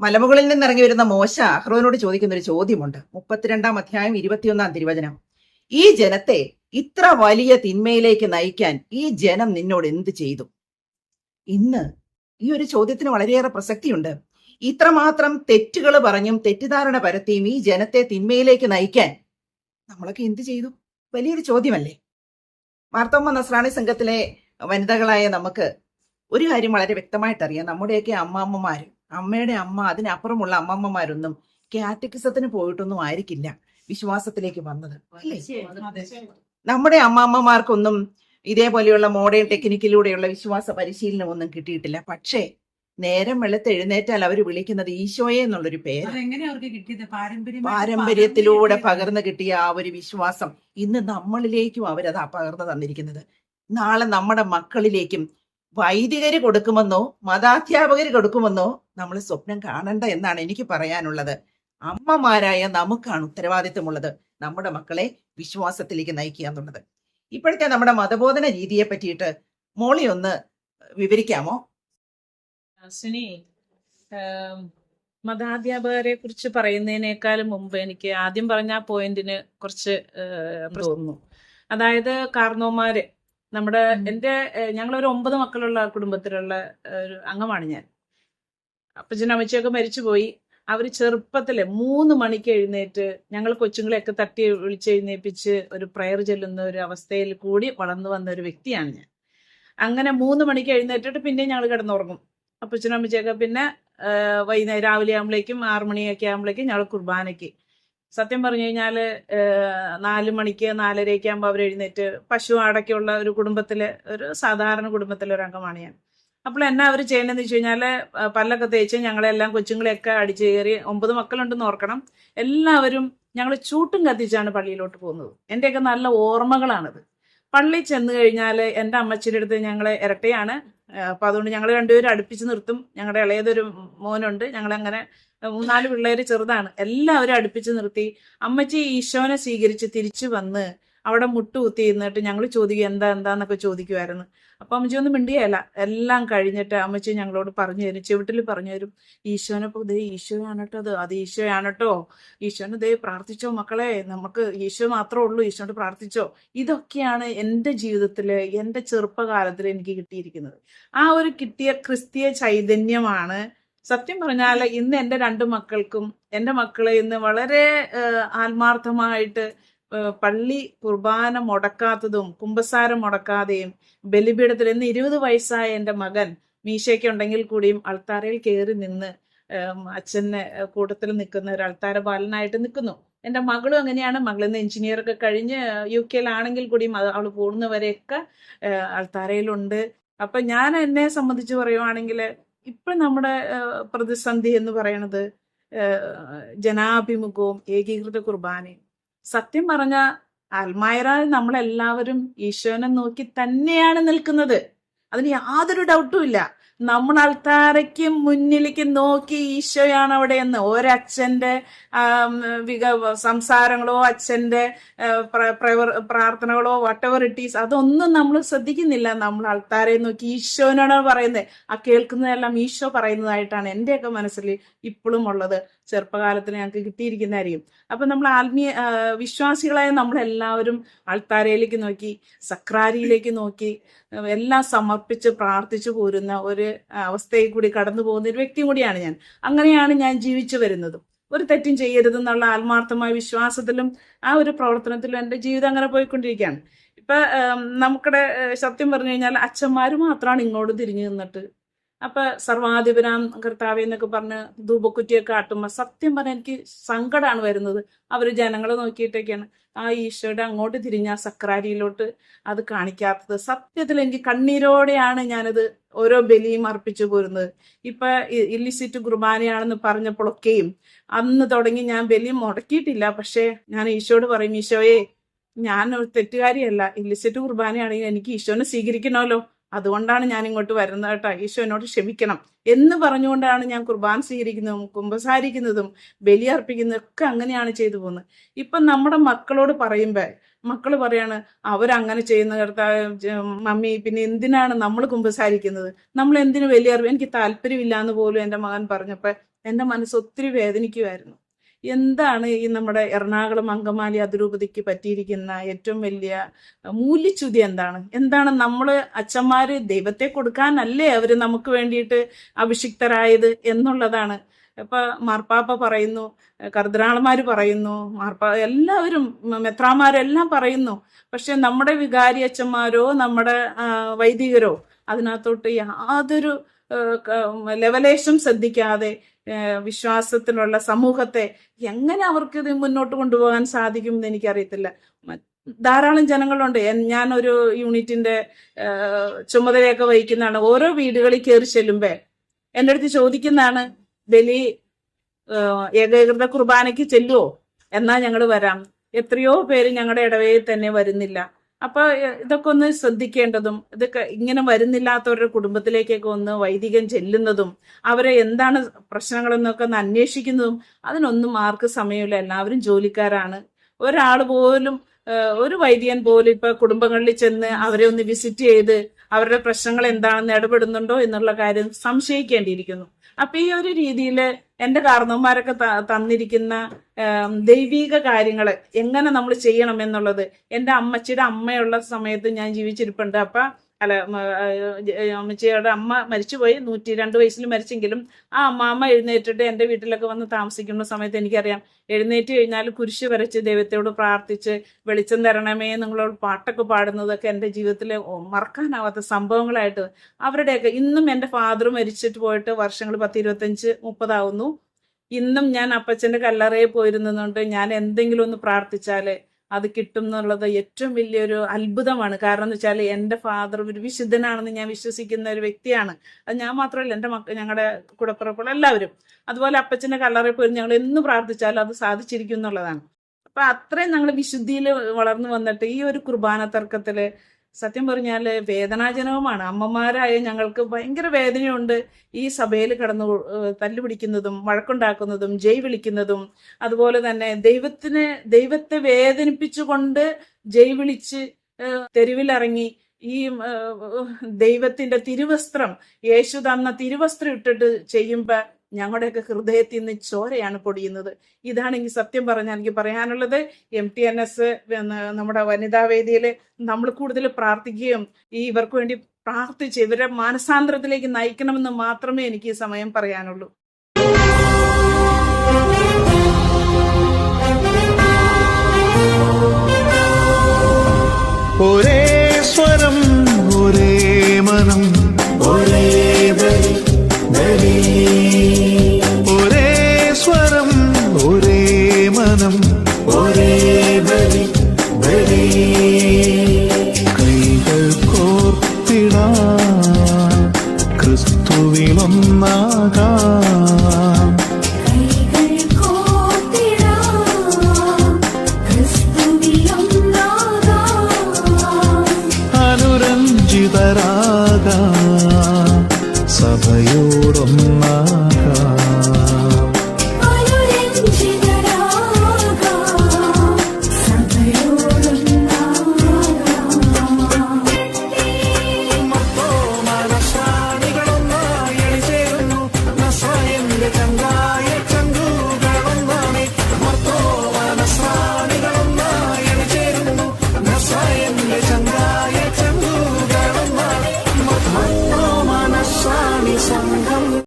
മലമുകളിൽ നിന്ന് ഇറങ്ങി വരുന്ന മോശ അഹ്റോനോട് ചോദിക്കുന്ന ഒരു ചോദ്യമുണ്ട്. മുപ്പത്തിരണ്ടാം അധ്യായം ഇരുപത്തിയൊന്നാം തിരുവചനം. ഈ ജനത്തെ ഇത്ര വലിയ തിന്മയിലേക്ക് നയിക്കാൻ ഈ ജനം നിന്നോട് എന്ത് ചെയ്തു? ഇന്ന് ഈ ഒരു ചോദ്യത്തിന് വളരെയേറെ പ്രസക്തിയുണ്ട്. ഇത്രമാത്രം തെറ്റുകൾ പറഞ്ഞും തെറ്റിദ്ധാരണ പരത്തിയും ഈ ജനത്തെ തിന്മയിലേക്ക് നയിക്കാൻ നമ്മളൊക്കെ എന്ത് ചെയ്തു? വലിയൊരു ചോദ്യമല്ലേ? മാർത്തോമ്മ നസ്രാണി സംഘത്തിലെ വനിതകളായ നമുക്ക് ഒരു കാര്യം വളരെ വ്യക്തമായിട്ടറിയാം. നമ്മുടെയൊക്കെ അമ്മാമ്മമാര് അമ്മയുടെ അമ്മ അതിനപ്പുറമുള്ള അമ്മമ്മമാരൊന്നും കാറ്റക്കിസത്തിന് പോയിട്ടൊന്നും ആയിരിക്കില്ല വിശ്വാസത്തിലേക്ക് വന്നത് നമ്മുടെ അമ്മാമ്മമാർക്കൊന്നും ഇതേപോലെയുള്ള മോഡേൺ ടെക്നിക്കിലൂടെയുള്ള വിശ്വാസ പരിശീലനം ഒന്നും കിട്ടിയിട്ടില്ല. പക്ഷേ നേരം വെളുത്ത് എഴുന്നേറ്റാൽ അവർ വിളിക്കുന്നത് ഈശോയെ എന്നുള്ളൊരു പേര്. പാരമ്പര്യത്തിലൂടെ പകർന്നു കിട്ടിയ ആ ഒരു വിശ്വാസം ഇന്ന് നമ്മളിലേക്കും അവരത് പകർന്നു തന്നിരിക്കുന്നത്. നാളെ നമ്മുടെ മക്കളിലേക്കും വൈദികര് കൊടുക്കുമെന്നോ മതാധ്യാപകർ കൊടുക്കുമെന്നോ നമ്മൾ സ്വപ്നം കാണണ്ട എന്നാണ് എനിക്ക് പറയാനുള്ളത്. അമ്മമാരായ നമുക്കാണ് ഉത്തരവാദിത്തമുള്ളത് നമ്മുടെ മക്കളെ വിശ്വാസത്തിലേക്ക് നയിക്കുക എന്നുള്ളത്. ഇപ്പോഴത്തെ നമ്മുടെ മതബോധന രീതിയെ പറ്റിയിട്ട് മോളി ഒന്ന് വിവരിക്കാമോ? സുനി മതാധ്യാപകരെ കുറിച്ച് പറയുന്നതിനേക്കാളും മുമ്പ് എനിക്ക് ആദ്യം പറഞ്ഞ ആ പോയിന്റിന് കുറച്ച് തോന്നുന്നു. അതായത് കാർന്നോമാര് നമ്മുടെ. എന്റെ ഞങ്ങളൊരു ഒമ്പത് മക്കളുള്ള കുടുംബത്തിലുള്ള ഒരു അംഗമാണ് ഞാൻ. അപ്പച്ചനും അമ്മച്ചിയൊക്കെ മരിച്ചുപോയി. അവർ ചെറുപ്പത്തിലെ മൂന്ന് മണിക്ക് എഴുന്നേറ്റ് ഞങ്ങൾ കൊച്ചുങ്ങളെയൊക്കെ തട്ടി വിളിച്ചെഴുന്നേപ്പിച്ച് ഒരു പ്രയർ ചെല്ലുന്ന ഒരു അവസ്ഥയിൽ കൂടി വളർന്നു വന്ന ഒരു വ്യക്തിയാണ് ഞാൻ. അങ്ങനെ മൂന്ന് മണിക്ക് എഴുന്നേറ്റിട്ട് പിന്നെ ഞങ്ങൾ കിടന്നുറങ്ങും. അപ്പച്ചനും അമ്മച്ചിയൊക്കെ പിന്നെ വൈകുന്നേരം രാവിലെ ആകുമ്പോഴേക്കും ആറുമണിയൊക്കെ ആകുമ്പോഴേക്കും ഞങ്ങൾ കുർബാനയ്ക്ക് സത്യം പറഞ്ഞു കഴിഞ്ഞാൽ നാല് മണിക്ക് നാലരയ്ക്ക് ആകുമ്പോൾ അവർ എഴുന്നേറ്റ് പശു അടക്കിയുള്ള ഒരു കുടുംബത്തിലെ ഒരു സാധാരണ കുടുംബത്തിലെ ഒരു അംഗമാണ് ഞാൻ. അപ്പോൾ എന്നാ അവർ ചെയ്യണമെന്ന് വെച്ച് കഴിഞ്ഞാൽ പല്ലൊക്കെ തേച്ച് ഞങ്ങളെല്ലാം കൊച്ചുങ്ങളെയൊക്കെ അടിച്ചു കയറി ഒമ്പത് മക്കളുണ്ടെന്ന് ഓർക്കണം. എല്ലാവരും ഞങ്ങൾ ചൂട്ടും കത്തിച്ചാണ് പള്ളിയിലോട്ട് പോകുന്നത്. എന്റെയൊക്കെ നല്ല ഓർമ്മകളാണത്. പള്ളി ചെന്ന് കഴിഞ്ഞാൽ എന്റെ അമ്മച്ചിയുടെ അടുത്ത് ഞങ്ങളെ ഇരട്ടയാണ്. അപ്പം അതുകൊണ്ട് ഞങ്ങൾ രണ്ടുപേരും അടുപ്പിച്ച് നിർത്തും. ഞങ്ങളുടെ ഇളയതൊരു മോനുണ്ട്. ഞങ്ങളങ്ങനെ മൂന്നാൽ പിള്ളേര് ചെറുതാണ്. എല്ലാവരും അടുപ്പിച്ച് നിർത്തി. അമ്മച്ചി ഈശോനെ സ്വീകരിച്ച് തിരിച്ചു വന്ന് അവിടെ മുട്ടുകുത്തി ഇരുന്നിട്ട് ഞങ്ങൾ ചോദിക്കും എന്താ എന്താന്നൊക്കെ ചോദിക്കുമായിരുന്നു അപ്പൊ അമ്മച്ചി ഒന്നും മിണ്ടിയല്ല എല്ലാം കഴിഞ്ഞിട്ട് അമ്മച്ചി ഞങ്ങളോട് പറഞ്ഞു തരും. ചെവിട്ടിൽ പറഞ്ഞു തരും ഇപ്പൊ ദേ ഈശോയാണ് അത് അത് ഈശോയാണ് കേട്ടോ ഈശോനെ ദേ പ്രാർത്ഥിച്ചോ മക്കളെ. നമുക്ക് ഈശോ മാത്രമേ ഉള്ളൂ. ഈശോട് പ്രാർത്ഥിച്ചോ. ഇതൊക്കെയാണ് എന്റെ ജീവിതത്തിൽ എന്റെ ചെറുപ്പകാലത്തിൽ എനിക്ക് കിട്ടിയിരിക്കുന്നത്. ആ ഒരു കിട്ടിയ ക്രിസ്തീയ ചൈതന്യമാണ്. സത്യം പറഞ്ഞാൽ ഇന്ന് എന്റെ രണ്ട് മക്കൾക്കും എന്റെ മക്കളെ ഇന്ന് വളരെ ആത്മാർത്ഥമായിട്ട് പള്ളി കുർബാന മുടക്കാത്തതും കുമ്പസാരം മുടക്കാതെയും ബലിപീഠത്തിൽ ഇന്ന് ഇരുപത് വയസ്സായ എന്റെ മകൻ മീശയ്ക്ക് ഉണ്ടെങ്കിൽ കൂടിയും അൾത്താരയിൽ കയറി നിന്ന് അച്ഛന്റെ കൂട്ടത്തിൽ നിൽക്കുന്ന ഒരു അൾത്താര ബാലനായിട്ട് നിൽക്കുന്നു. എന്റെ മകളും അങ്ങനെയാണ്. മകൾ ഇന്ന് എഞ്ചിനീയർ ഒക്കെ കഴിഞ്ഞ് യു കെയിലാണെങ്കിൽ കൂടിയും അവൾ പോകുന്നവരെയൊക്കെ അൾത്താരയിലുണ്ട്. അപ്പം ഞാൻ എന്നെ സംബന്ധിച്ച് പറയുവാണെങ്കിൽ ഇപ്പൊ നമ്മുടെ പ്രതിസന്ധി എന്ന് പറയണത് ജനാഭിമുഖവും ഏകീകൃത കുർബാനയും. സത്യം പറഞ്ഞ അൽമായറ നമ്മളെല്ലാവരും ഈശോനെ നോക്കി തന്നെയാണ് നിൽക്കുന്നത്. അതിന് യാതൊരു ഡൗട്ടും ഇല്ല. നമ്മൾ അൾത്താരയ്ക്ക് മുന്നിലേക്ക് നോക്കി ഈശോയാണ് അവിടെ എന്ന് ഒരച്ഛന്റെ ആം, വിക സംസാരങ്ങളോ പ്രവർ- പ്രാർത്ഥനകളോ വട്ടവർ ഇട്ടീസ് അതൊന്നും നമ്മൾ ശ്രദ്ധിക്കുന്നില്ല. നമ്മൾ അൾത്താരെ നോക്കി ഈശോനാണ് പറയുന്നത്. ആ കേൾക്കുന്നതെല്ലാം ഈശോ പറയുന്നതായിട്ടാണ് എന്റെയൊക്കെ മനസ്സിൽ ഇപ്പോഴും ഉള്ളത്. ചെറുപ്പകാലത്തിന് ഞങ്ങൾക്ക് കിട്ടിയിരിക്കുന്നതായിരിക്കും. അപ്പൊ നമ്മൾ ആത്മീയ വിശ്വാസികളായ നമ്മളെല്ലാവരും അൾത്താരയിലേക്ക് നോക്കി സക്രാരിയിലേക്ക് നോക്കി എല്ലാം സമർപ്പിച്ച് പ്രാർത്ഥിച്ചു പോരുന്ന ഒരു അവസ്ഥയിൽ കൂടി കടന്നു പോകുന്ന ഒരു വ്യക്തി കൂടിയാണ് ഞാൻ. അങ്ങനെയാണ് ഞാൻ ജീവിച്ചു വരുന്നതും. ഒരു തെറ്റും ചെയ്യരുതെന്നുള്ള ആത്മാർത്ഥമായ വിശ്വാസത്തിലും ആ ഒരു പ്രവർത്തനത്തിലും എന്റെ ജീവിതം അങ്ങനെ പോയിക്കൊണ്ടിരിക്കുകയാണ്. ഇപ്പൊ നമുക്കിടെ സത്യം പറഞ്ഞു കഴിഞ്ഞാൽ അച്ഛന്മാർ മാത്രമാണ് ഇങ്ങോട്ട് തിരിഞ്ഞു നിന്നിട്ട് അപ്പൊ സർവാധിപനാം കർത്താവ് എന്നൊക്കെ പറഞ്ഞ് ധൂപക്കുറ്റിയൊക്കെ ആട്ടുമ്പോൾ സത്യം പറഞ്ഞാൽ എനിക്ക് സങ്കടമാണ് വരുന്നത്. അവർ ജനങ്ങളെ നോക്കിയിട്ടൊക്കെയാണ്. ആ ഈശോയുടെ അങ്ങോട്ട് തിരിഞ്ഞ സക്രാരിയിലോട്ട് അത് കാണിക്കാത്തത്. സത്യത്തിൽ എനിക്ക് കണ്ണീരോടെയാണ് ഞാനത് ഓരോ ബലിയും അർപ്പിച്ചു പോരുന്നത്. ഇപ്പൊ ഇല്ലിസിറ്റ് കുർബാനയാണെന്ന് പറഞ്ഞപ്പോഴൊക്കെയും അന്ന് തുടങ്ങി ഞാൻ ബലി മുടക്കിയിട്ടില്ല. പക്ഷേ ഞാൻ ഈശോട് പറയും ഈശോയെ ഞാൻ ഒരു തെറ്റുകാരിയല്ല. ഇല്ലിസിറ്റ് കുർബാനയാണെങ്കിൽ എനിക്ക് ഈശോനെ സ്വീകരിക്കണമല്ലോ. അതുകൊണ്ടാണ് ഞാൻ ഇങ്ങോട്ട് വരുന്നത് കേട്ടോ. ഈശോ എന്നോട് ക്ഷമിക്കണം എന്ന് പറഞ്ഞുകൊണ്ടാണ് ഞാൻ കുർബാൻ സ്വീകരിക്കുന്നതും കുമ്പസാരിക്കുന്നതും ബലി അർപ്പിക്കുന്നതും ഒക്കെ അങ്ങനെയാണ് ചെയ്തു പോകുന്നത്. ഇപ്പം നമ്മുടെ മക്കളോട് പറയുമ്പോൾ മക്കൾ പറയാണ് അവരങ്ങനെ ചെയ്യുന്ന കർത്താവ് മമ്മി പിന്നെ എന്തിനാണ് നമ്മൾ കുമ്പസാരിക്കുന്നത്? നമ്മൾ എന്തിനു വലിയ അറിവ് എനിക്ക് താല്പര്യമില്ല എന്ന് പോലും എന്റെ മകൻ പറഞ്ഞപ്പോൾ എന്റെ മനസ്സ് ഒത്തിരി വേദനിക്കുമായിരുന്നു എന്താണ് ഈ നമ്മുടെ എറണാകുളം അങ്കമാലി അതിരൂപതയ്ക്ക് പറ്റിയിരിക്കുന്ന ഏറ്റവും വലിയ മൂല്യച്യുതി എന്താണ്? എന്താണ് നമ്മൾ അച്ഛന്മാര് ദൈവത്തെ കൊടുക്കാനല്ലേ അവർ നമുക്ക് വേണ്ടിയിട്ട് അഭിഷിക്തരായത് എന്നുള്ളതാണ്. ഇപ്പൊ മാർപ്പാപ്പ പറയുന്നു കർദ്രാളന്മാര് പറയുന്നു മാർപ്പാ എല്ലാവരും മെത്രാമാരെല്ലാം പറയുന്നു. പക്ഷെ നമ്മുടെ വികാരി അച്ഛന്മാരോ നമ്മുടെ വൈദികരോ അതിനകത്തോട്ട് യാതൊരു ലെവലേശം ശ്രദ്ധിക്കാതെ വിശ്വാസത്തിലുള്ള സമൂഹത്തെ എങ്ങനെ അവർക്ക് ഇത് മുന്നോട്ട് കൊണ്ടുപോകാൻ സാധിക്കും എന്ന് എനിക്കറിയത്തില്ല. ധാരാളം ജനങ്ങളുണ്ട്. ഞാനൊരു യൂണിറ്റിന്റെ ചുമതലയൊക്കെ വഹിക്കുന്നതാണ്. ഓരോ വീടുകളിൽ കയറി ചെല്ലുമ്പേ എന്റെ അടുത്ത് ചോദിക്കുന്നതാണ് ബലി ഏകീകൃത കുർബാനയ്ക്ക് ചെല്ലുവോ? എന്നാ ഞങ്ങൾ വരാം. എത്രയോ പേര് ഞങ്ങളുടെ ഇടവയിൽ തന്നെ വരുന്നില്ല. അപ്പൊ എ, ഇതൊക്കെ ഒന്ന് ശ്രദ്ധിക്കേണ്ടതും ഇതൊക്കെ ഇങ്ങനെ വരുന്നില്ലാത്തവരുടെ കുടുംബത്തിലേക്കൊക്കെ ഒന്ന് വൈദികൻ ചെല്ലുന്നതും അവരെ എന്താണ് പ്രശ്നങ്ങളെന്നൊക്കെ ഒന്ന് അന്വേഷിക്കുന്നതും അതിനൊന്നും ആർക്ക് സമയമില്ല. എല്ലാവരും ജോലിക്കാരാണ്. ഒരാൾ പോലും ഒരു വൈദികൻ പോലും ഇപ്പൊ കുടുംബങ്ങളിൽ ചെന്ന് അവരെ ഒന്ന് വിസിറ്റ് ചെയ്ത് അവരുടെ പ്രശ്നങ്ങൾ എന്താണെന്ന് ഇടപെടുന്നുണ്ടോ എന്നുള്ള കാര്യം സംശയിക്കേണ്ടിയിരിക്കുന്നു. അപ്പൊ ഈ ഒരു രീതിയിൽ എന്റെ കാരണവന്മാരൊക്കെ തന്നിരിക്കുന്ന ദൈവീക കാര്യങ്ങൾ എങ്ങനെ നമ്മൾ ചെയ്യണം എന്നുള്ളത് എന്റെ അമ്മച്ചിയുടെ അമ്മയുള്ള സമയത്ത് ഞാൻ ജീവിച്ചിരിപ്പുണ്ട്. അപ്പൊ അല്ല അമ്മച്ചിയുടെ അമ്മ മരിച്ചുപോയി. നൂറ്റി രണ്ട് വയസ്സിൽ മരിച്ചെങ്കിലും ആ അമ്മാമ്മ എഴുന്നേറ്റിട്ട് എന്റെ വീട്ടിലൊക്കെ വന്ന് താമസിക്കുന്ന സമയത്ത് എനിക്കറിയാം എഴുന്നേറ്റ് കഴിഞ്ഞാൽ കുരിശ് വരച്ച് ദൈവത്തോട് പ്രാർത്ഥിച്ച് വെളിച്ചം തരണമേ നിങ്ങളോട് പാട്ടൊക്കെ പാടുന്നതൊക്കെ എന്റെ ജീവിതത്തിലെ മറക്കാനാവാത്ത സംഭവങ്ങളായിട്ട്. അവരുടെയൊക്കെ ഇന്നും എന്റെ ഫാദർ മരിച്ചിട്ട് പോയിട്ട് വർഷങ്ങൾ പത്ത് ഇരുപത്തഞ്ച് മുപ്പതാവുന്നു. ഇന്നും ഞാൻ അപ്പച്ചന്റെ കല്ലറയിൽ പോയിരുന്നതുകൊണ്ട് ഞാൻ എന്തെങ്കിലും ഒന്ന് പ്രാർത്ഥിച്ചാൽ അത് കിട്ടും എന്നുള്ളത് ഏറ്റവും വലിയൊരു അത്ഭുതമാണ്. കാരണം എന്ന് വെച്ചാൽ എന്റെ ഫാദർ ഒരു വിശുദ്ധനാണെന്ന് ഞാൻ വിശ്വസിക്കുന്ന ഒരു വ്യക്തിയാണ്. അത് ഞാൻ മാത്രമല്ല എന്റെ മക്ക ഞങ്ങളുടെ കൂടപ്പിറപ്പുകൾ എല്ലാവരും. അതുപോലെ അപ്പച്ചന്റെ കല്ലറയിൽ പോയി ഞങ്ങൾ എന്ന് പ്രാർത്ഥിച്ചാലും അത് സാധിച്ചിരിക്കും എന്നുള്ളതാണ്. അപ്പൊ അത്രയും ഞങ്ങൾ വിശുദ്ധിയിൽ വളർന്നു വന്നിട്ട് ഈ ഒരു കുർബാന തർക്കത്തിൽ സത്യം പറഞ്ഞാൽ വേദനാജനകമാണ്. അമ്മമാരായ ഞങ്ങൾക്ക് ഭയങ്കര വേദനയുണ്ട്. ഈ സഭയിൽ കടന്നു തല്ലുപിടിക്കുന്നതും വഴക്കുണ്ടാക്കുന്നതും ജയ് വിളിക്കുന്നതും അതുപോലെ തന്നെ ദൈവത്തിന് ദൈവത്തെ വേദനിപ്പിച്ചുകൊണ്ട് ജയ് വിളിച്ച് തെരുവിലിറങ്ങി ഈ ദൈവത്തിന്റെ തിരുവസ്ത്രം യേശു തന്ന തിരുവസ്ത്രം ഇട്ടിട്ട് ചെയ്യുമ്പോ ഞങ്ങളുടെയൊക്കെ ഹൃദയത്തിൽ നിന്ന് ചോരയാണ് പൊടിയുന്നത്. ഇതാണ് എനിക്ക് സത്യം പറഞ്ഞാൽ എനിക്ക് പറയാനുള്ളത്. എം ടി എൻ എസ് നമ്മുടെ വനിതാ വേദിയിൽ നമ്മൾ കൂടുതൽ പ്രാർത്ഥിക്കുകയും ഈ ഇവർക്ക് വേണ്ടി പ്രാർത്ഥിച്ച് ഇവരെ മാനസാന്തരത്തിലേക്ക് നയിക്കണമെന്ന് മാത്രമേ എനിക്ക് ഈ സമയം പറയാനുള്ളൂ. ഒരു സഭയോടൊന്നാ